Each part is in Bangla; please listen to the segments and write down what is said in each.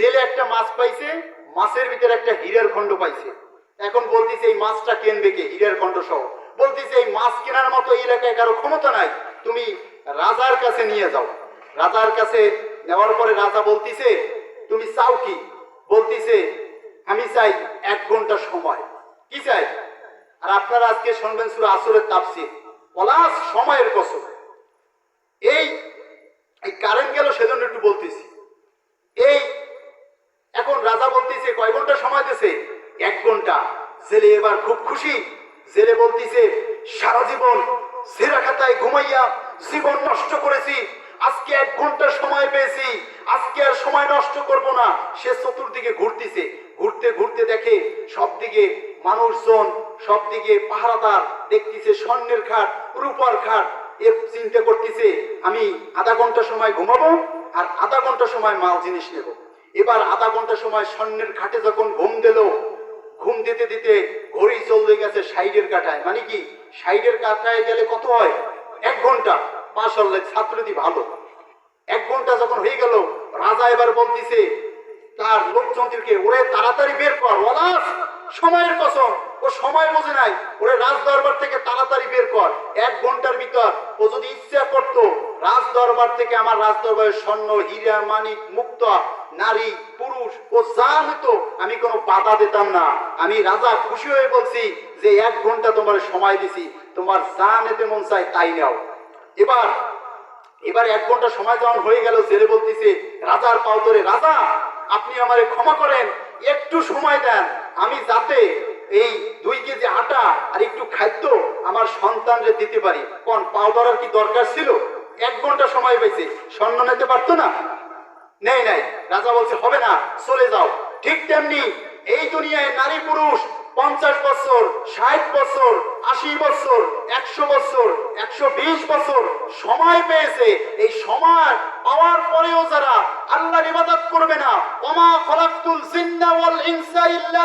জেলে একটা মাছ পাইছে, মাছের ভিতরে একটা হীরের খণ্ড পাইছে। এখন বলতেছে, এই মাছটা কেনবে কে? হীরের খণ্ড সহ। বলতেছে, এই মাছ কেনার মতো এই এলাকায় কারও ক্ষমতা নাই। তুমি রাজার কাছে নিয়ে যাও। রাজার কাছে নেওয়ার পরে রাজা বলতিছে, তুমি চাও কি? বলতিছে, আমি চাই এক ঘণ্টা সময়। কি চাই? আর আপনারা আজকে শুনবেন সুরা আসরের তাপসির পলাশ সময়ের এই এই কারেন্ট গেল সেজন্য একটু বলতেছি। এই এখন রাজা বলতেছে, কয় ঘণ্টা সময় দিছে? এক ঘণ্টা। জেলে এবার খুব খুশি। জেলে বলতেছে, সারা জীবন সেরা খাতায় ঘুমাইয়া জীবন নষ্ট করেছি। আজকে এক ঘণ্টা সময় পেয়েছি। আজকে আর সময় নষ্ট করব না। সে চতুর্দিকে ঘুরতেছে। ঘুরতে ঘুরতে দেখে সব দিকে মানুষজন সব দিকে পাহারাদার দেখতেছে স্বর্ণের খাট, রূপার খাট। এ চিন্তা করতেছে, আমি আধা ঘণ্টা সময় ঘুমাবো আর আধা ঘণ্টা সময় মাল জিনিস নেব। এবার আধা ঘণ্টা সময় স্বর্ণের খাটে যখন ঘুম দিল, ঘুম দিতে দিতে ঘড়ি চলতে গেছে সাইডের কাটায়। মানে কি? সাইডের কাটায় গেলে কত হয়? এক ঘণ্টা। পাশ হলে ছাত্রটি ভালো। এক ঘণ্টা যখন হয়ে গেল, রাজা এবার বলতেছে, তার লোকজনদেরকে, ওরে তাড়াতাড়ি বের কর ওলাস সময়ের কসম, ও সময় বোঝে নাই। ওরে রাজ দরবার থেকে তাড়াতাড়ি বের কর, এক ঘণ্টার ভিতর। ও যদি ইচ্ছা করত রাজ দরবার থেকে আমার রাজ দরবারের স্বর্ণ, হীরা, মানিক, মুক্ত, নারী, পুরুষ ও যা হতো আমি কোনো বাধা দিতাম না। আমি রাজা খুশি হয়ে বলছি যে এক ঘণ্টা তোমার সময় দিছি, তোমার যা নিতে মন চাই তাই নাও। এবার এবার এক ঘণ্টা সময় যখন হয়ে গেল, জেলে বলতেছে, রাজার পাও ধরে, রাজা, আপনি আমারে ক্ষমা করেন, একটু সময় দেন। আমি যাতে এই দুই কেজি আটা আর একটু খাদ্য আমার সন্তানরে দিতে পারি। কোন পাউডার আর কি দরকার ছিল? এক ঘণ্টা সময় পেয়েছে স্বর্ণ নিতে পারতো না? নেই, নাই। রাজা বলছে, হবে না, চলে যাও। ঠিক তেমনি এই দুনিয়ায় নারী পুরুষ পঞ্চাশ বছর, ষাট বছর, আশি বছর, একশো বছর, একশো বিশ বছর সময় পেয়েছে। এই সময় পাওয়ার পরেও যারা আল্লাহ ইবাদত করবে না, ওমা খলাকতুল জিন্না ওয়াল ইনসা ইল্লা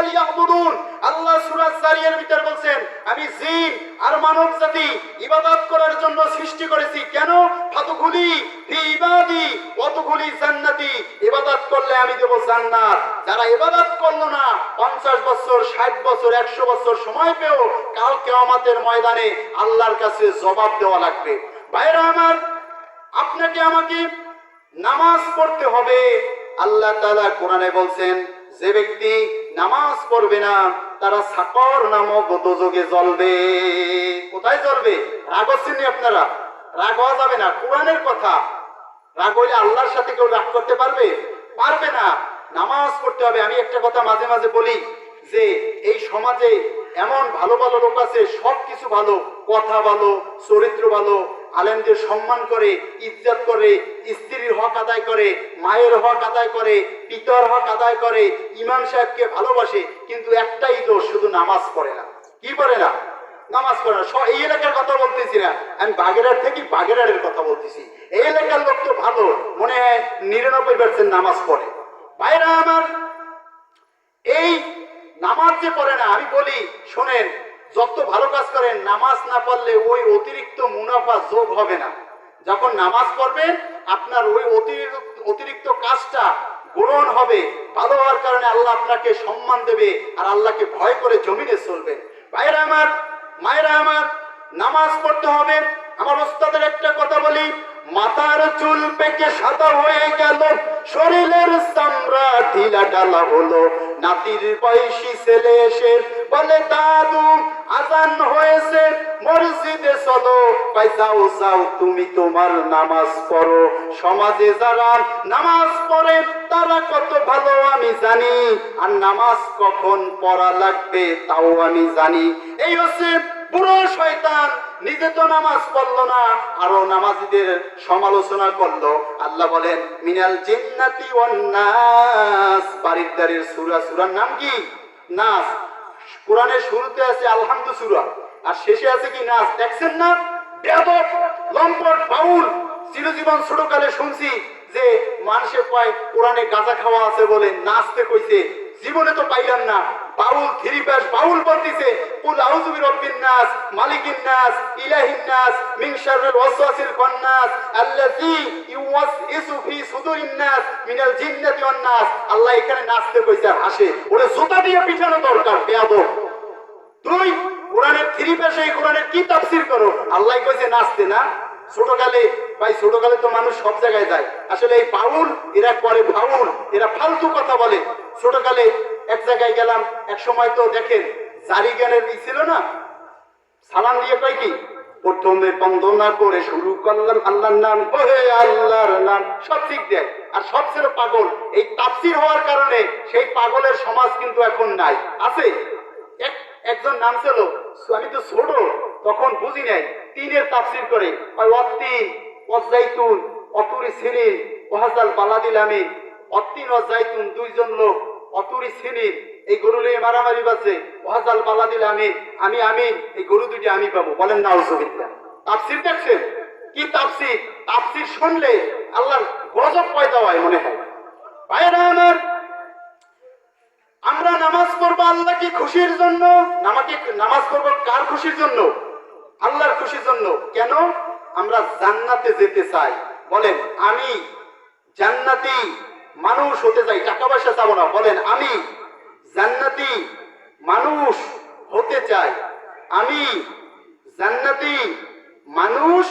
আল্লাহ সূরা জারিয়ার ভিতর বলছেন, আমি জিন আর মানব জাতি ইবাদত করার জন্য সৃষ্টি করেছি। কেন? ফাতুগুলি ইবাদি অতগুলি জান্নাতি। ইবাদত করলে আমি দেব জান্নাত। যারা ইবাদত করল না, পঞ্চাশ বছর, ষাট বছর, একশো বছর সময় পেও, কাল কেয়ামতের ময়দানে আল্লাহর কাছে জবাব দেওয়া লাগবে। ভাইরা আমার, আপনাকে আমাকে নামাজ পড়তে হবে। আল্লাহ তাআলা কোরআনে বলছেন, যে ব্যক্তি নামাজ পড়বে না তারা সাকর নামক দোজগে জ্বলবে। কোথায় জ্বলবে? রাগ হচ্ছেন আপনারা? রাগ হওয়া যাবে না। কোরআনের কথা। রাগ হইলে আল্লাহর সাথে কেউ রাগ করতে পারবে? পারবে না। নামাজ পড়তে হবে। আমি একটা কথা মাঝে মাঝে বলি যে, এই সমাজে এমন ভালো ভালো লোক আছে সব কিছু ভালো, কথা ভালো, চরিত্র ভালো আলেমদের সম্মান করে, ইজ্জত করে, স্ত্রীর হক আদায় করে, মায়ের হক আদায় করে, পিতার হক আদায় করে, ইমাম সাহেবকে ভালোবাসে, কিন্তু একটাই দোষ, শুধু নামাজ পড়ে না। কি পড়ে না? নামাজ পড়ে না। এই এলাকার কথা বলতেছি না। আমি বাগেরহাট থেকে বাগেরহাটের কথা বলতেছি। এই এলাকার লোক তো ভালো। মনে হয় নিরানব্বই পার্সেন্ট নামাজ পড়ে। বাইরা আমার, এই নামাজ যে পড়ে না, আমি বলি, শোনেন যত ভালো কাজ করেন, নামাজ না পড়লে ওই অতিরিক্ত মুনাফা যোগ হবে না। যখন নামাজ পড়বেন, আপনার ওই অতিরিক্ত কাজটা গ্রহণ হবে। ভালো হওয়ার কারণে আল্লাহ আপনাকে সম্মান দেবে আর আল্লাহকে ভয় করে জমিনে চলবে। ভাইরা আমার, মায়েরা আমার, নামাজ পড়তে হবে। আমার ওস্তাদের একটা কথা বলি, মাথার চুল পেকে সাদা হয়ে গেল, শরীরের চামড়া ঢিলা ডালা হলো। নাতির বয়সী ছেলে এসে বলে দাদু আজান হয়েছে, মসজিদে চলো। ভাই, যাও যাও, তুমি তোমার নামাজ পড়ো। সমাজে যারা নামাজ পড়ে, তারা কত ভালো, আমি জানি। আর নামাজ কখন পড়া লাগবে, তাও আমি জানি। এই হচ্ছে পুরো শয়তান, নিজে তো নামাজ পড়ল না, আরও নামাজিদের সমালোচনা করল। আল্লাহ বলেন, মিনাল জিন্নাতি ওয়ান নাস। বাড়ির দাঁড়ির সুরা, সুরার নাম কি? নাস। কোরআনের শুরুতে আছে আলহামদু সুরা আর শেষে আছে কি নাচ? দেখছেন না? ব্যাপক লম্পট, বাউল, চিরজীবন ছোটকালে শুনছি যে মানুষে কয় কোরআনে গাঁজা খাওয়া আছে বলে নাচতে কইছে। জীবনে তো পাইলাম না। বাউল থ্রি পাস বাউল বলতিছে, কুল আউযু বিরাব্বিন নাস, মালিকিন নাস, ইলাহিন নাস, মিন শাররিল ওয়াসওয়াসিল খান্নাস আল্লাযী ইউওয়াসইসু ফি সুদুরিন নাস, মিনাল জিন্নাতি ওয়ান নাস। আল্লাহ এখানে নাচতে কইছে আর হাসে। ওরে জুতা দিয়ে পিটানো দরকার, বেয়াদব। তুই কোরআনের থ্রি পাশে এই কোরআনের কি তাফসির করো? আল্লাহ কইছে, নাচতে না। ছোটকালে, ভাই, ছোটকালে তো মানুষ সব জায়গায় যায়। আসলে এই বাউল, এরা করে বাউল, এরা ফালতু কথা বলে। ছোটকালে এক জায়গায় গেলাম, এক সময় তো দেখেন জারি জ্ঞানের ই ছিল না। সালাম দিয়ে কয় কি? প্রথমে বন্দনা করে শুরু করলাম আল্লাহর নাম। ওহে আল্লাহর নাম। সব ঠিক দেয় আর সব ছিল পাগল। এই তাফসির হওয়ার কারণে সেই পাগলের সমাজ কিন্তু এখন নাই। আছে? এক একজন নাম ছিল আমি তো ছোট তখন বুঝি নাই, তিনের তাফসির করে ওই অত্তিন, অজাইতুন, অতুরি সিনির ওহাজাল বালাদিল আমি অত্তিন, অজাইতুন, দুইজন লোক। অতুরি সিনির এই গরু নিয়ে মারামারি বাজছে ওহাজাল বালাদিল আমি আমি আমি, এই গরু দুটি আমি পাবো। বলেন না অসুবিধা তাফসির দেখছেন? কি তাপসি তাফসির শুনলে আল্লাহর গজব পয়দা হয় মনে হয়। আমার, আমরা নামাজ পড়ব আল্লাহ কি খুশির জন্য? নামাকে নামাজ পড়ব কার খুশির জন্য? আল্লাহর খুশির জন্য। কেন? আমরা জান্নাতে যেতে চাই। বলেন, আমি জান্নাতি মানুষ হতে চাই, টাকা পয়সা চাবো না। বলেন, আমি জান্নাতি মানুষ হতে চাই। আমি জান্নাতি মানুষ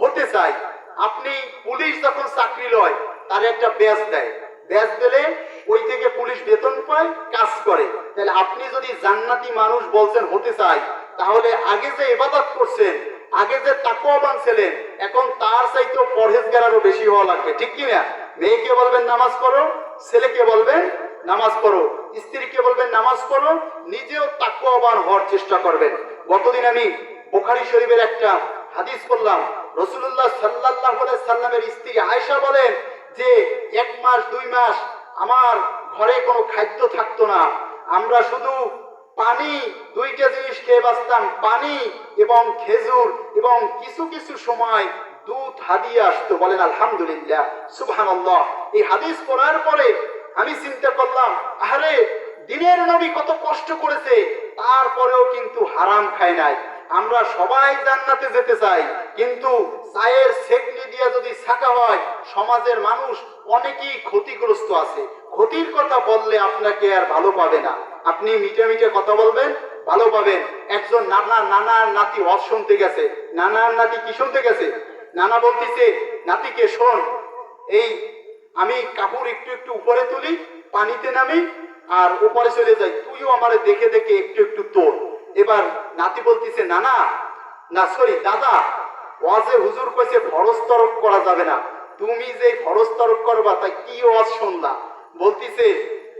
হতে চাই। আপনি পুলিশ যখন চাকরি লয়, তার একটা ব্যাজ দেয়। ব্যাজ দিলে ওই থেকে পুলিশ বেতন পায়, কাজ করে। তাহলে আপনি যদি জান্নাতি মানুষ বলছেন হতে চাই, তাহলে আগে যে এবাদত করছেন, আগে যে তাকওয়াবান ছিলেন, এখন তার চাইতে পরহেজগার আরও বেশি হওয়া লাগবে, ঠিক কি না মেয়েকে বলবেন নামাজ পড়ো, ছেলেকে বলবেন নামাজ পড়ো, স্ত্রীকে বলবেন নামাজ পড়ো, নিজেও তাকওয়াবান হওয়ার চেষ্টা করবেন। গতদিন আমি বোখারি শরীফের একটা হাদিস করলাম রসুল্লাহ সাল্লাহ সাল্লামের স্ত্রী আয়েশা বলেন যে, এক মাস, দুই মাস আমার ঘরে কোনো খাদ্য থাকতো না। আমরা শুধু পানি, দুইটা জিনিস খেয়ে বাঁচতাম, পানি এবং খেজুর এবং কিছু কিছু সময় দুধ হাদিয়ে আসতো, বলেন, আলহামদুলিল্লাহ, সুবহানাল্লাহ। এই হাদিস পড়ার পরে আমি চিন্তা করলাম আরে দিনের নবী কত কষ্ট করেছে, তারপরেও কিন্তু হারাম খায় নাই। আমরা সবাই জান্নাতে যেতে চাই, কিন্তু চায়ের সেকনি দিয়ে যদি ছাকা হয়, সমাজের মানুষ অনেকেই ক্ষতিগ্রস্ত আছে। ক্ষতির কথা বললে আপনাকে আর ভালো পাবে না। আপনি মিটে মিটে কথা বলবেন, ভালো পাবেন। একজন নানা, নানার নাতি হজ শুনতে গেছে, নানার নাতি কি শুনতে গেছে? নানা বলতেছে, নাতিকে শোন, এই আমি কাপড় একটু একটু উপরে তুলি, পানিতে নামি আর উপরে চলে যাই। তুইও আমারে দেখে দেখে একটু একটু তোর। এবার নাতি বলতেছে, নানা, না, সরি, দাদা, ওয়াজে হুজুর কইছে ফরজ তরক করা যাবে না। তুমি যে ফরজ তরক করবা, তাই কি ওয়াজ শুনলা? বলতিছে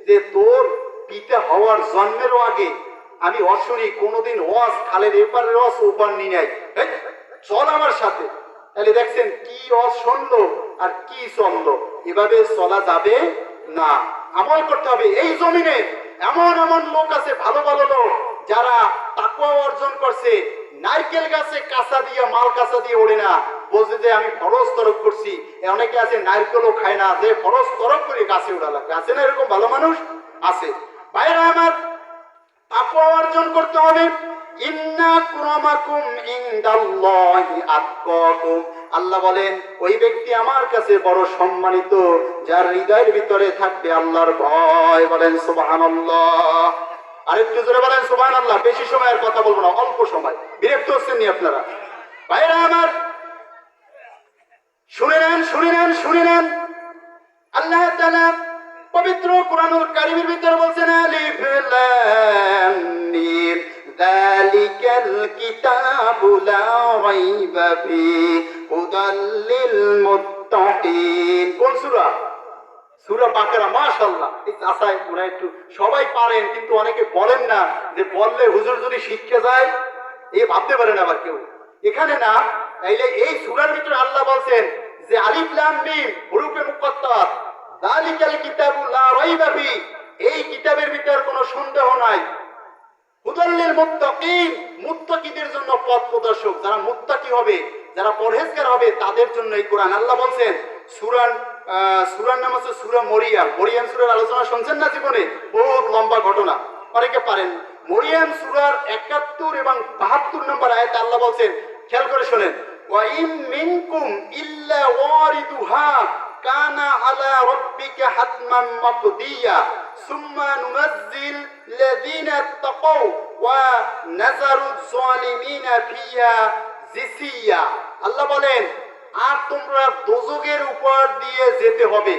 যে, তোর পিতা হওয়ার জন্মেরও আগে আমি অশুনি কোনোদিন ওয়াজ খালের এপারের ওয়াজ ওপার নি নাই। চল আমার সাথে। তাহলে দেখছেন কি শুনলো আর কি চলল এভাবে চলা যাবে না। আমল করতে হবে এই জমিনে। এমন এমন লোক আছে, ভালো ভালো লোক, যারা তাকুয়া অর্জন করছে। নারকেল গাছে কাঁচা দিয়ে, মাল কাঁচা দিয়ে ওড়ে না। বলছে যে, আমি ফরজ তরক করছি। অনেকে আছে, নারকেলও খায় না। যে ফরজ তরক করে গাছে ওড়া লাগবে। আছে না এরকম ভালো মানুষ? আছে। বাইরে আমার তাকুয়া অর্জন করতে হবে। আল্লাহ বলেন, ওই ব্যক্তি আমার কাছে বড় সম্মানিত, যার হৃদয়ের ভিতরে থাকবে আল্লাহর ভয়। বলেন, সুবহানাল্লাহ। আরেকটু জোরে বলেন, সুবহানাল্লাহ। বেশি সময়ের কথা বলব না, অল্প সময়। বিরক্ত আপনারা? ভাইরা আমার, শুনে নেন শুনে নেন শুনে নেন। আল্লাহ পবিত্র কোরআনুল কারীমের ভিতরে বলছেন, আলিফ কিতাবু লা রাইবা ফি হুদাল লিল মুত্তাকিন কোন সূরা? সূরা বাকারা, মাশাআল্লাহ। এই আশায় পুরা একটু সবাই পারেন, কিন্তু অনেকে বলেন না যে বললে হুজুর যদি শিখতে যায়, এ ভাবতে পারেন আবার কেউ। এখানে না, তাইলে এই সূরার ভিতরে আল্লাহ বলছেন যে আলিফ লাম মিম, হুরুফে মুকাত্তার দালিকাল কিতাবু লা রাইবা ফি এই কিতাবের ভিতর কোনো সন্দেহ নাই। মুত্তাকিন, মুত্তাকিদের জন্য পথ প্রদর্শক। যারা মুত্তাকি হবে, যারা পরহেজগার হবে, তাদের জন্য এই কোরআন। আল্লাহ বলছেন, সুরান নাম হচ্ছে সুরা মরিয়াম। মরিয়াম সুরার আলোচনা শুনছেন না জীবনে? বহুত লম্বা ঘটনা। অনেকে পারেন। মরিয়াম সুরার একাত্তর এবং বাহাত্তর নম্বর আয়াতে আল্লাহ বলছেন, খেয়াল করে শোনেন, ওয়াইম মিনকুম ইল্লা ওয়ারিদুহা কানা আলা রাব্বিকা হাতমান মাকদিয়া। নুনাজ্জিল লাযিনা তাকাও ওয়া নাযারু যালিমিনা ফিহা জিসিয়া। আল্লাহ বলেন, আর তোমরা দোজকের উপর দিয়ে যেতে হবে।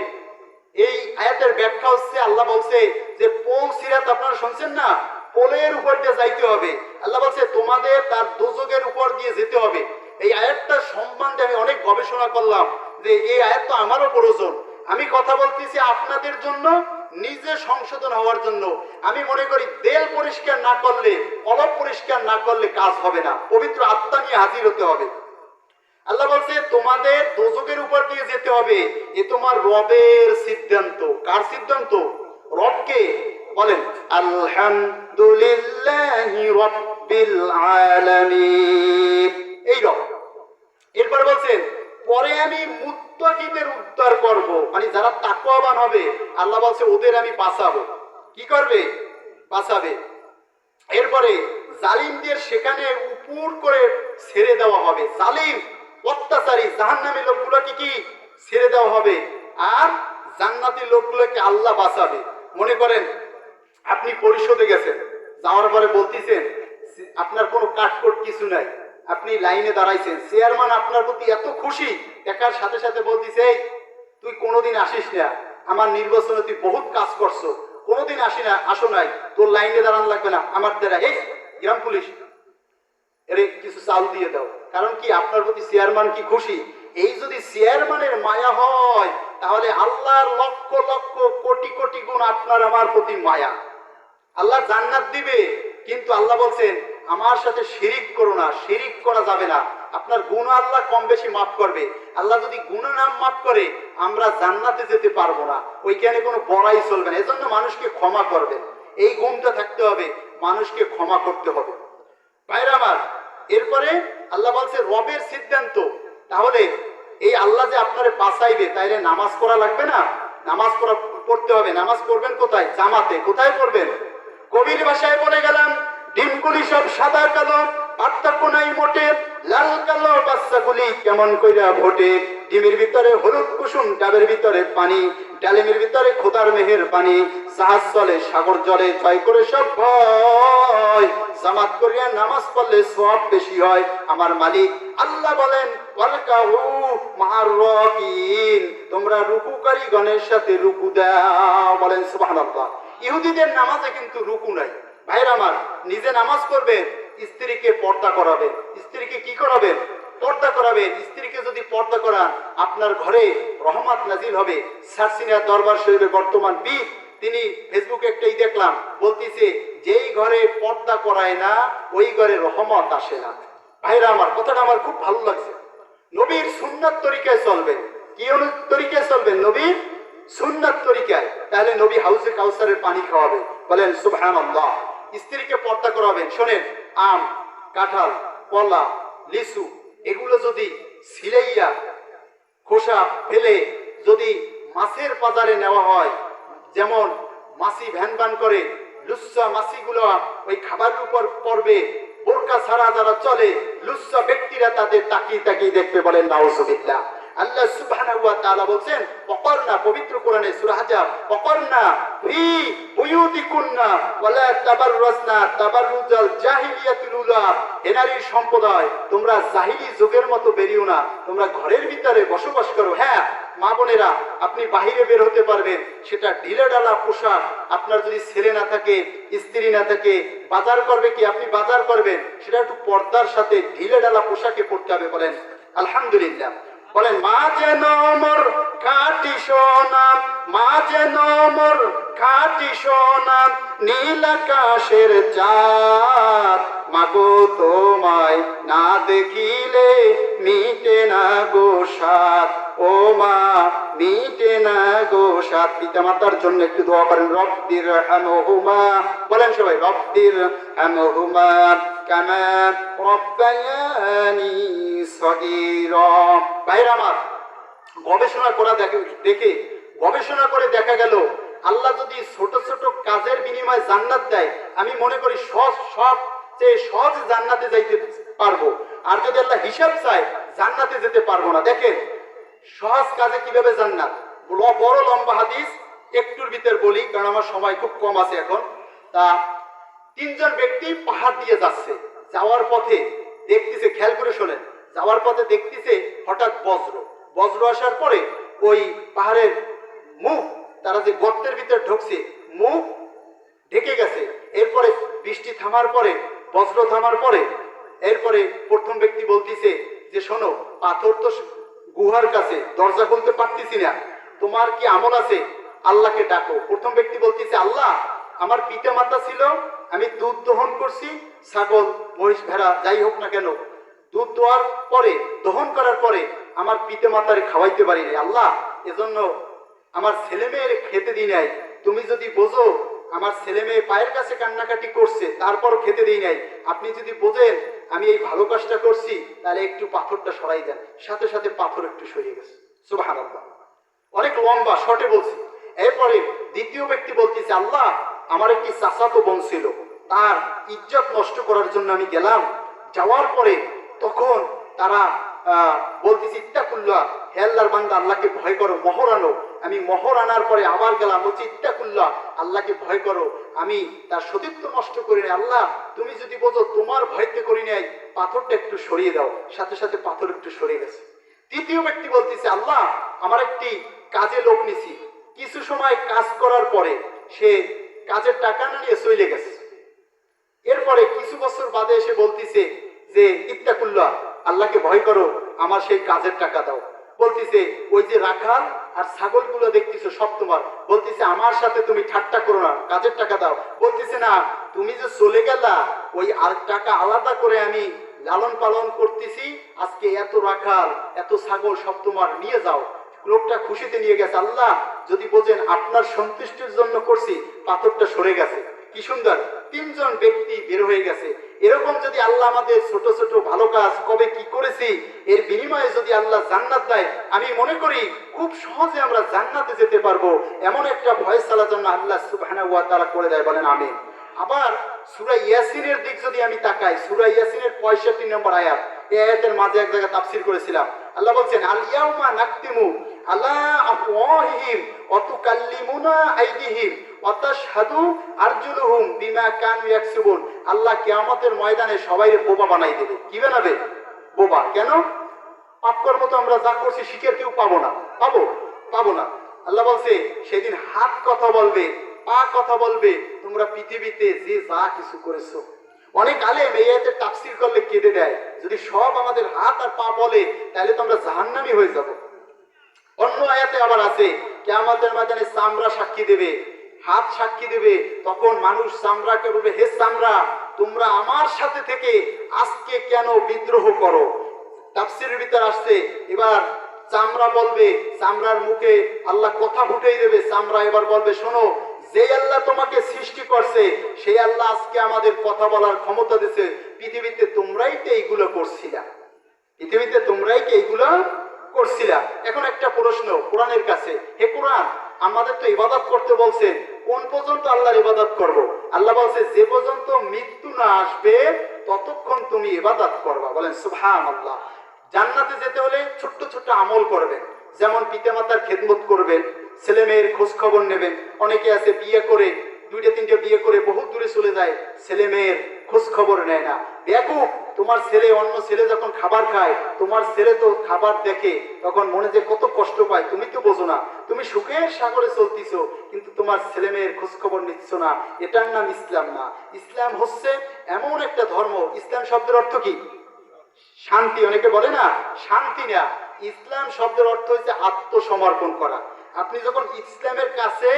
এই আয়াতের ব্যাখ্যা হচ্ছে, আল্লাহ বলছে যে পোল সিরাত আপনারা শুনছেন না? পোলের উপর দিয়ে যাইতে হবে। আল্লাহ বলছে, তোমাদের তার দোজকের উপর দিয়ে যেতে হবে। এই আয়াতটার সম্বন্ধে আমি অনেক গবেষণা করলাম যে এই আয়াত তো আমারও প্রয়োজন। আমি কথা বলতেছি আপনাদের জন্য নিজে সংশোধন হওয়ার জন্য আমি মনে করি দেল পরিষ্কার না করলে কলব পরিষ্কার না করলে কাজ হবে না। পবিত্র আত্মা নিয়ে হাজির হতে হবে। আল্লাহ বলছে, তোমাদের দোজকের উপর দিয়ে যেতে হবে। এ তোমার রবের সিদ্ধান্ত। কার সিদ্ধান্ত? রবকে। বলেন, আলহামদুলিল্লাহি রব্বিল আলামিন। এই রব। এরপরে বলছেন পরে আমি মুত্তাকিদের উদ্ধার করব। মানে যারা তাকওয়াবান হবে, আল্লাহ বলছে, ওদের আমি বাঁচাবো। কি করবে? বাঁচাবে। এরপরে জালিমদের সেখানে উপুর করে ছেড়ে দেওয়া হবে। জালিম, অত্যাচারী, জাহান্নামী লোকগুলোকে কি ছেড়ে দেওয়া হবে? আর জান্নাতি লোকগুলোকে আল্লাহ বাঁচাবে। মনে করেন, আপনি পরিশোধে গেছেন। যাওয়ার পরে বলতেছেন, আপনার কোনো কাটকোট কিছু নাই। আপনি লাইনে দাঁড়াইছেন। চেয়ারম্যান আপনার প্রতি এত খুশি দেখার সাথে সাথে বলতেছে "এই, তুই কোনোদিন আসিস না। আমার নির্বাচনে তুই বহুত কাজ করছ। কোনোদিন আসি না আসো নাই। তোর লাইনে দাঁড়ানো লাগবে না আমার দ্বারা। এই গ্রাম পুলিশ এর কিছু চাল দিয়ে দাও। কারণ কি আপনার প্রতি চেয়ারম্যান কি খুশি? এই যদি চেয়ারম্যানের মায়া হয় তাহলে আল্লাহর লক্ষ লক্ষ কোটি কোটি গুণ আপনার আমার প্রতি মায়া। আল্লাহ জান্নাত দিবে কিন্তু আল্লাহ বলছেন আমার সাথে শিরিক করো না, শিরিক করা যাবে না। আপনার গুণ আল্লাহ কম বেশি মাফ করবে। আল্লাহ যদি গুণ নাম মাফ করে, আমরা জান্নাতে যেতে পারব না। ওইখানে কোনো বড়াই চলবে না। এজন্য মানুষকে ক্ষমা করবেন। এই গুণটা থাকতে হবে, মানুষকে ক্ষমা করতে হবে। ভাইরা আমার, এরপরে আল্লাহ বলছে, রবের সিদ্ধান্ত। তাহলে এই আল্লাহ যে আপনারে বাঁচাইবে, তাইলে নামাজ পড়া লাগবে না? নামাজ পড়া, পড়তে হবে। নামাজ পড়বেন কোথায়? জামাতে। কোথায় পড়বেন? কবির ভাষায় বলে গেলাম ডিমগুলি সব সাদা কালো পার্থক্য নাই মোটে, লাল কালো বাচ্চাগুলি কেমন কইরা ভোটে? ডিমের ভিতরে হলুদ কুসুম, ডাবের ভিতরে পানি, ডালিমের ভিতরে খোদার মেহের পানি, জাহাজ চলে, সাগর জলে, জয় করে সব ভয়। জামাত করিয়া নামাজ পড়লে সব বেশি হয়। আমার মালিক আল্লাহ বলেন তোমরা রুকুকারী গণের সাথে রুকু দাও। বলেন সুবহানাল্লাহ। ইহুদিদের নামাজে কিন্তু রুকু নাই। ভাইরা আমার, নিজে নামাজ করবেন স্ত্রীকে পর্দা করাবেন। স্ত্রীকে কি করাবেন? পর্দা করাবেন। স্ত্রীকে যদি পর্দা করান, আপনার ঘরে রহমত নাজিল হবে। সারসিনা দরবার শরীফের বর্তমান পীর, তিনি ফেসবুকে একটাই দেখলাম, বলতেছে, যেই ঘরে পর্দা করায় না, ওই ঘরে রহমত আসে না। ভাইরা আমার, কথাটা আমার খুব ভালো লাগছে। নবীর সুন্নাত তরিকায় চলবেন। কি তরিকায় চলবেন নবীর? সুন্নাত তরিকায়। তাহলে নবী হাউসে কাউসারের পানি খাওয়াবে বলেন সুবহান আল্লাহ স্ত্রীকে পর্দা করাবেন। শোনেন, আম, কাঁঠাল, কলা, লিচু, এগুলো যদি সিলাইয়া খোসা ফেলে যদি মাছের বাজারে নেওয়া হয়, যেমন মাছি ভ্যান ভ্যান করে লুচ্চা মাছিগুলো ওই খাবারের উপর পড়বে, বোরকা ছাড়া যারা চলে লুচ্চা ব্যক্তিরা তাদের তাকিয়ে তাকিয়ে দেখবে বলেন না নাউজুবিল্লাহ। আল্লাহ সুবহানাহু ওয়া তাআলা বলছেন পকরনা পবিত্র কোরআনে সূরা হাজাব পকরনা ফি বুয়ুতিকুন্না ওয়ালা তাবাররাসনা তাবাররুজাল জাহিলিয়াতুল উলা। হে নারীর সম্প্রদায়, তোমরা জাহিলি যুগের মতো বেরিও না, তোমরা ঘরের ভিতরে বসবাস করো। হ্যাঁ মা বোনেরা, আপনি বাহিরে বের হতে পারবেন, সেটা ঢিলে ডালা পোশাক। আপনার যদি ছেলে না থাকে, স্ত্রী না থাকে, বাজার করবে কি আপনি বাজার করবেন? সেটা একটু পর্দার সাথে ঢিলে ডালা পোশাকে পড়তে হবে বলেন। আলহামদুলিল্লাহ। বলেন, মা যেন কাটি সোনা, মা যেন মোর খাটি সোনা, নীল আকাশের চাঁদ। মাগো, তোমায় না দেখিলে মিটে না গো সাত। ও মা মিটে না গো সাত পিতা মাতার জন্য একটু দোয়া করেন। রব্বির হামহুমা, বলেন সবাই, রব্বির হামহুমা, কামা রব্বায়ানি সগীরা। ভাইরা আমার, গবেষণা করা দেখে দেখে, গবেষণা করে দেখা গেল, আল্লাহ যদি ছোট ছোট কাজের বিনিময়ে জান্নাত দেয়, আমি মনে করি সব সব চেয়ে সহজ জান্নাতে যাইতে পারব। আর যদি আল্লাহ হিসাব চায়, জান্নাতে যেতে পারব না। দেখেন সহজ কাজে কীভাবে জান্নাত? বড় লম্বা হাদিস, একটুর ভিতর বলি, কারণ আমার সময় খুব কম আছে এখন। তা, তিনজন ব্যক্তি পাহাড় দিয়ে যাচ্ছে। যাওয়ার পথে দেখতেছে, খেয়াল করে শোনেন, যাওয়ার পথে দেখতেছে হঠাৎ বজ্র। বজ্র আসার পরে ওই পাহাড়ের মুখ, তারা যে গর্তের ভিতরে ঢুকছে, মুখ ঢেকে গেছে। এরপরে বৃষ্টি থামার পরে, বজ্র থামার পরে, এরপরে প্রথম ব্যক্তি বলতিছে যে, শোনো, পাথর তো গুহার কাছে, দরজা খুলতে পারতেছি না। তোমার কি আমল আছে? আল্লাহকে ডাকো। প্রথম ব্যক্তি বলতেছে, আল্লাহ, আমার পিতা মাতা ছিল, আমি দুধ দহন করছি, ছাগল, মহিষ, ভেড়া, যাই হোক না কেন। দুধ দোয়ার পরে, দহন করার পরে, আমার পিতা মাতারে খাওয়াইতে পারি নাই। আল্লাহ, এজন্য আমার ছেলে মেয়ের খেতে দিই নাই। তুমি যদি বোঝো, আমার ছেলে মেয়ে পায়ের কাছে কান্নাকাটি করছে, তারপরও খেতে দিই নাই। আপনি যদি বোঝেন আমি এই ভালো কাজটা করছি, তাহলে একটু পাথরটা সরাই দেন। সাথে সাথে পাথর একটু সরিয়ে গেছে। সুবাহ অনেক লম্বা, শর্টে বলছি। এরপরে দ্বিতীয় ব্যক্তি বলতেছে, আল্লাহ, আমার একটি চাচাতো বোন ছিল। তার ইজ্জত নষ্ট করার জন্য আমি গেলাম। যাওয়ার পরে তখন তারা বলতেছি, ইত্তাকুল্লাহ, হে আল্লাহর বান্দা, আল্লাহকে ভয় করো মহর আনো আমি মহর আনার পরে আবার গেলাম বলছি ইত্তাকুল্লাহ আল্লাহকে ভয় করো, আমি তার সতীত্ব নষ্ট করি নাই। আল্লাহ, তুমি যদি বোঝো তোমার ভয়তে করি নাই, পাথরটা একটু সরিয়ে দাও। সাথে সাথে পাথর একটু সরিয়ে গেছে। তৃতীয় ব্যক্তি বলতেছে, আল্লাহ, আমার একটি কাজে লোক নিছি। কিছু সময় কাজ করার পরে সে কাজের টাকা না নিয়ে চলে গেছে। এরপরে কিছু বছর বাদে এসে বলতিছে যে, ইত্তাকুল্লাহ, আল্লাহকে ভয় করো, আমার সেই কাজের টাকা দাও। বলতিছে, ওই যে রাখাল আর ছাগলগুলো দেখতেছো, সব তোমার। বলতেছে, আমার সাথে তুমি ঠাট্টা করো না, কাজের টাকা দাও। বলতেছে, না, তুমি যে চলে গেলা, ওই আর টাকা আলাদা করে আমি লালন পালন করতেছি। আজকে এত রাখাল, এত ছাগল সব তোমার নিয়ে যাও। লোকটা খুশিতে নিয়ে গেছে, আল্লাহ, যদি বোঝেন আপনার সন্তুষ্টির জন্য করছি, পাথরটা সরে গেছে। কি সুন্দর? তিনজন ব্যক্তি বের হয়ে গেছে। এরকম যদি আল্লাহ আমাদের ছোট ছোট ভালো কাজ কবে কি করেছি, এর বিনিময়ে যদি আল্লাহ জান্নাত দেয়, আমি মনে করি খুব সহজে আমরা জান্নাতে যেতে পারব। এমন একটা ফয়সালার জন্য আল্লাহ সুবহানাহু ওয়া তাআলা করে দেয়, বলেন আমি আবার সূরা ইয়াসিনের দিক যদি আমি তাকাই, সূরা ইয়াসিনের 65 নম্বর আয়াত, এই আয়াতের মাঝে এক জায়গায় তাফসীর করেছিলাম। আল্লাহ বলছেন, আল ইয়াউমা নাকতিমু আলা আফওয়াহিহিম ওয়া তুকাল্লিমুনা আইদিহিম। ওয়া তাশহাদু আরজুলুহুম বিমা আল্লাহ কিয়ামতের ময়দানে সবাইরে বোবা বানাই দেবে। কি বানাবে? বোবা। কেন? পাপ কর্ম তো আমরা যা করছি শিখের কেউ পাবো না। পাবো? পাবো না। আল্লাহ বলছে, সেদিন হাত কথা বলবে, পা কথা বলবে, তোমরা পৃথিবীতে যে যা কিছু করেছ। অনেক আলেম এই আয়াতে তাফসীর করলে কেঁদে দেয়। যদি সব আমাদের হাত আর পা বলে, তাহলে তো আমরা জাহান্নামী হয়ে যাব। অন্য আয়াতে আবার আছে, কেয়ামতের ময়দানে চামড়া সাক্ষী দেবে। হাত সাক্ষী দেবে, তখন মানুষ চামড়াকে বলবে, হে চামড়া, তোমরা আমার সাথে থেকে আজকে কেন বিদ্রোহ করো? তাফসিরের ভিতর আসছে, এবার চামড়া বলবে, চামড়ার মুখে আল্লাহ কথা ফুটেই দেবে, চামড়া এবার বলবে, শোনো যে আল্লাহ তোমাকে সৃষ্টি করছে, সেই আল্লাহ আজকে আমাদের কথা বলার ক্ষমতা দিছে পৃথিবীতে তোমরাই তো এইগুলো করছিলা। পৃথিবীতে তোমরাই কি এইগুলো করছিলা। এখন একটা প্রশ্ন, কোরআনের কাছে। হে কোরআন, আমাদের তো ইবাদত করতে বলছেন কোন পর্যন্ত আল্লাহর ইবাদত করব? আল্লাহ বলছে, যে পর্যন্ত মৃত্যু না আসবে, ততক্ষণ তুমি ইবাদত করবা। বলেন সুহান আল্লাহ জান্নাতে যেতে হলে ছোট্ট ছোট্ট আমল করবেন। যেমন পিতামাতার খেদমত করবেন ছেলে মেয়ের খোঁজ খবর নেবেন। অনেকে আছে বিয়ে করে, দুইটা, তিনটা বিয়ে করে বহু দূরে চলে যায় ছেলে মেয়ের খোঁজ খবর নেয় না। বেকুব তোমার ছেলে অন্য ছেলে যখন খাবার খায়, তোমার ছেলে তো খাবার দেখে, তখন মনে যে কত কষ্ট পায়। তুমি তো বোঝো না। তুমি সুখের সাগরে চলতিছো, কিন্তু তোমার ছেলে মেয়ের খোঁজ খবর নিচ্ছ না। এটার নাম ইসলাম না। ইসলাম হচ্ছে এমন একটা ধর্ম। ইসলাম শব্দের অর্থ কি? শান্তি। অনেকে বলে না, শান্তি না। ইসলাম শব্দের অর্থ হচ্ছে আত্মসমর্পণ করা। আপনি যখন ইসলামের কাছে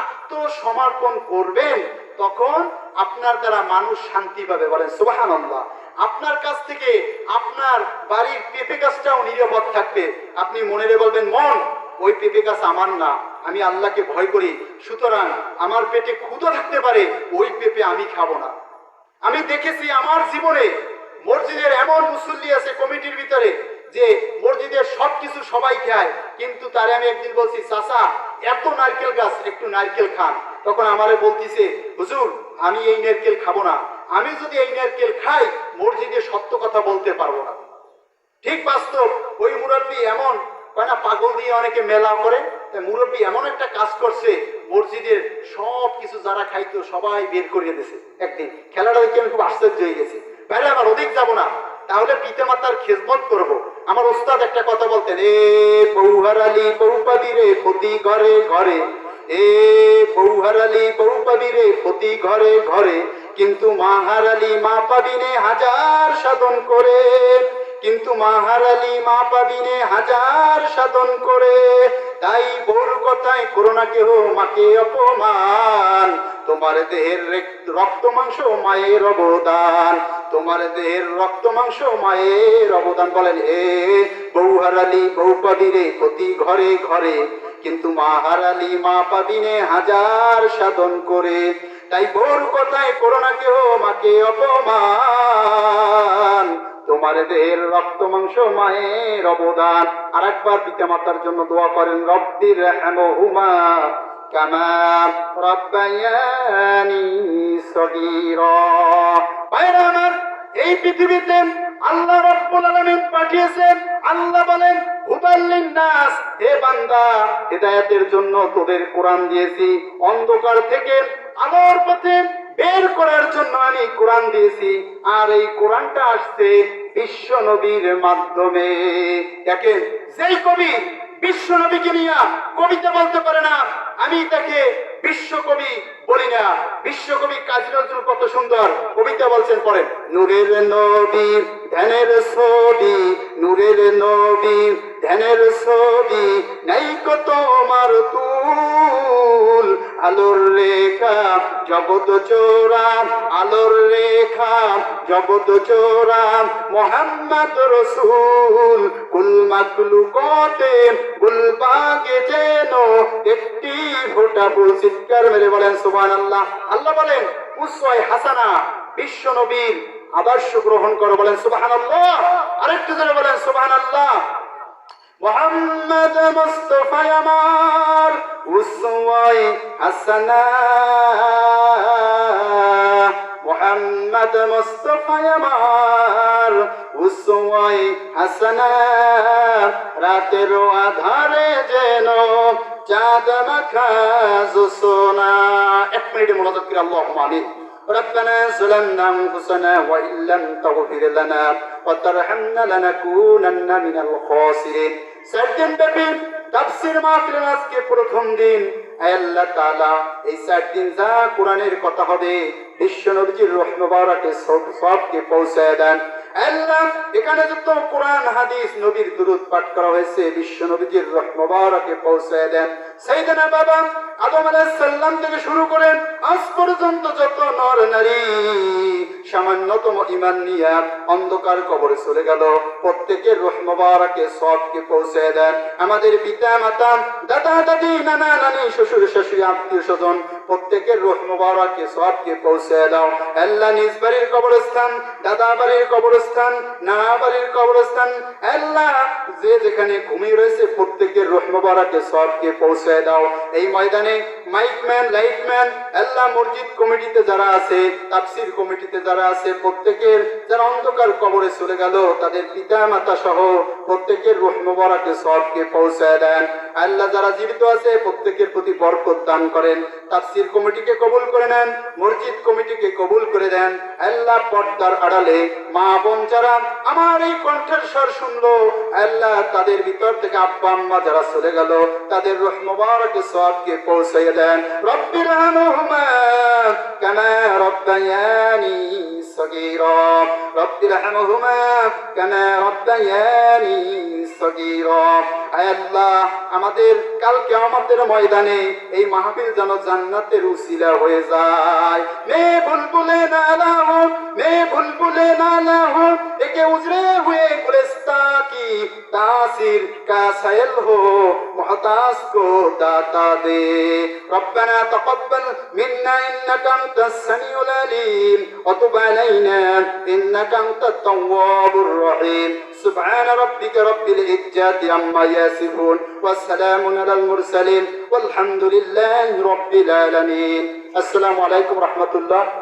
আত্মসমর্পণ করবেন তখন আপনার দ্বারা মানুষ শান্তি পাবে বলেন, সুবহানাল্লাহ। আপনার কাছ থেকে আপনার বাড়ির পেঁপে গাছটাও নিরাপদ থাকবে। আপনি মনে বলবেন, মন, ওই পেঁপে গাছ আমার না, আমি আল্লাহকে ভয় করি। সুতরাং আমার পেটে ক্ষুধা থাকতে পারে, ওই পেঁপে আমি খাব না। আমি দেখেছি আমার জীবনে মসজিদের এমন মুসল্লি আছে কমিটির ভিতরে, যে মসজিদের সব কিছু সবাই খায়, কিন্তু তারে আমি একদিন বলছি, চাচা, এত নারকেল গাছ, একটু নারকেল খান। তখন আমারে বলতিছে, হুজুর, আমি এই নারকেল খাব না। আমি যদি এই নারকেল খাই, মসজিদে সত্য কথা বলতে পারব না। ঠিক বাস্তব, ওই মুরব্বী এমন না, পাগল দিয়ে অনেকে মেলা করে মুরব্বী এমন একটা কাজ করছে, মসজিদের সব কিছু যারা খাইতো, সবাই বের করিয়ে দিয়েছে একদিন। খেলাটা দেখে আমি খুব আশ্চর্য হয়ে গেছি। বাইরে, আমার অধিক যাব না। তাহলে পিতা মাতার খেজমত করব। আমার ওস্তাদ একটা কথা বলতেন, এ পৌহার আলী পৌপাদি রে, ক্ষতি ঘরে ঘরে এ পৌহার আলী পৌপাদি রে প্রতি ঘরে ঘরে, কিন্তু মাহার আলী মা পাবিনে হাজার সাধন করে, কিন্তু মাহার আলী মা পাবিনে হাজার সাধন করে। তাই বোর কথায় করোনা কেহ মাকে অপমান, তোমার দেহের রেক- রক্ত মাংস মায়ের অবদান, তোমার দেহের রক্ত মাংস মায়ের অবদান বলেন, এ বৌহার আলী বৌ পাবিরে প্রতি ঘরে ঘরে কিন্তু মাহার আলী মা পাবিনে হাজার সাধন করে। তাই বোর কথায় করোনা কেহ মাকে অপমান। তোমার দেহের রক্ত মাংস মায়ের অবদান। আর একবার পিতা মাতার জন্য দোয়া করেন রব্বির হুমা কামা রব্বায়ানি সগীরা। ভাইরা আমার, এই পৃথিবীতে আল্লাহ রব্বুল আলামিন পাঠিয়েছেন। আল্লাহ বলেন হুদাল্লিন নাস হে বান্দা, হেদায়েতের জন্য তোদের কোরআন দিয়েছি। অন্ধকার থেকে আলোর পথে বের করার জন্য আমি কোরআন দিয়েছি। আর এই কোরআনটা আসছে বিশ্ব নবীর মাধ্যমে। দেখেন, যেই কবি বিশ্ব নবীকে নিয়ে কবিতা বলতে পারে না। আমি তাকে বিশ্বকবি বলি না, বিশ্বকবি কাজী নজরুল কত সুন্দর কবিতা বলছেন পরে নূরের নবী, ধ্যানের ছবি, নূরের নবী, ধ্যানের ছবি, নাই কত আলোর রেখা জগত চোরা, আলোর রেখা জগত চোরা। মোহাম্মদ রসুল কুল মাকলু কতে গুলবাগে যেন একটি ফোটা ফুল চিৎকার মেরে বলেন সুবান আল্লাহ আল্লাহ বলেন উসওয়াই হাসানা, বিশ্ব নবীর আদর্শ গ্রহণ করো বলেন সুবাহান আল্লাহ আরেকটু জোরে বলেন সুবাহান আল্লাহ মোহাম্মদ মুস্তফা আমার উসওয়াই হাসানা মোহাম্মদ মুস্তফা আমার উসওয়াই হাসানা রাতের আধারে যেন চাঁদ মাখা জোসনা এক মিনিটে মনোযোগ করে আল্লাহ আমিন ربنا ظلمنا انفسنا وان لم تغفر لنا وترحمنا لنكونن من الخاسرين সাতদিন ব্যাপী তাফসির মাহফিলের আজকে প্রথম দিন। আল্লাহ তাআলা, এই চার দিন যা কোরআনের কথা হবে, বিশ্ব নবীজির রহমবারাকে সব সবকে পৌঁছায় দেন। এখানে যত কোরআন, হাদিস, নবীর দুরুদ পাঠ করা হয়েছে, বিশ্ব নবীজির রহমবারাকে পৌঁছায় দেন। সেইদিনা বাবা আদম আলাইহিস সালাম থেকে শুরু করেন আজ পর্যন্ত যত নর নারী সামান্যতম ইমান নিয়ে অন্ধকার কবরে চলে গেল। প্রত্যেকের রহমবারাকে সবকে পৌঁছে দেন। আমাদের পিতা মাতা দাদা দাদি নানা নানি শ্বশুর শাশুড়ি আত্মীয় স্বজন প্রত্যেকের রহমবারাকে সবকে পৌঁছে দাও। আল্লাহ নিজ বাড়ির কবরস্থান, দাদা বাড়ির কবরস্থান, নানা বাড়ির কবরস্থান, আল্লাহ যে যেখানে ঘুমিয়ে রয়েছে প্রত্যেকের রহমবারাকে সবকে পৌঁছে দাও। এই ময়দানে মাইকম্যান লাইটম্যান আল্লাহ মসজিদ কমিটিতে যারা আছে, তাফসির কমিটিতে যারা আছে, প্রত্যেকের যারা অন্ধকার কবরে চলে গেল, তাদের পিতা মাতা সহ প্রত্যেকের রুহ মোবারকে সবকে পৌঁছায় দেন। আল্লাহ যারা জীবিত আছে, প্রত্যেকের প্রতি বরকত দান করেন। তাফসির কমিটিকে কবুল করে নেন, মসজিদ কমিটিকে কবুল করে দেন। আল্লাহ পর্দার আড়ালে মা বোন যারা আমার এই কণ্ঠের স্বর শুনলো, আল্লাহ তাদের ভিতর থেকে আব্বা আম্মা যারা চলে গেল, তাদের রুহ সবকে পৌঁছাইয়ে দেন। রব্বির কামা রব্বায়ানি সগীরা। رب ارحمهما كما ربياني صغيرا আয় আল্লাহ, আমাদের কাল কেয়ামতের ময়দানে এই মাহফিল যেন জান্নাতের উসিলা হয়ে যায়। মে বুলবুলে নালা হো মে বুলবুলে নালা হো, একে উজরে হয়ে গুলিস্তা কি তাসির কা হো মহতাস কো দাতা দে। ربنا تقبل منا انك انت السميع العليم وتب علينا إنك أنت التواب الرحيم. سبحان ربك رب العزة عما يصفون والسلام على المرسلين والحمد لله رب العالمين. السلام عليكم ورحمة الله.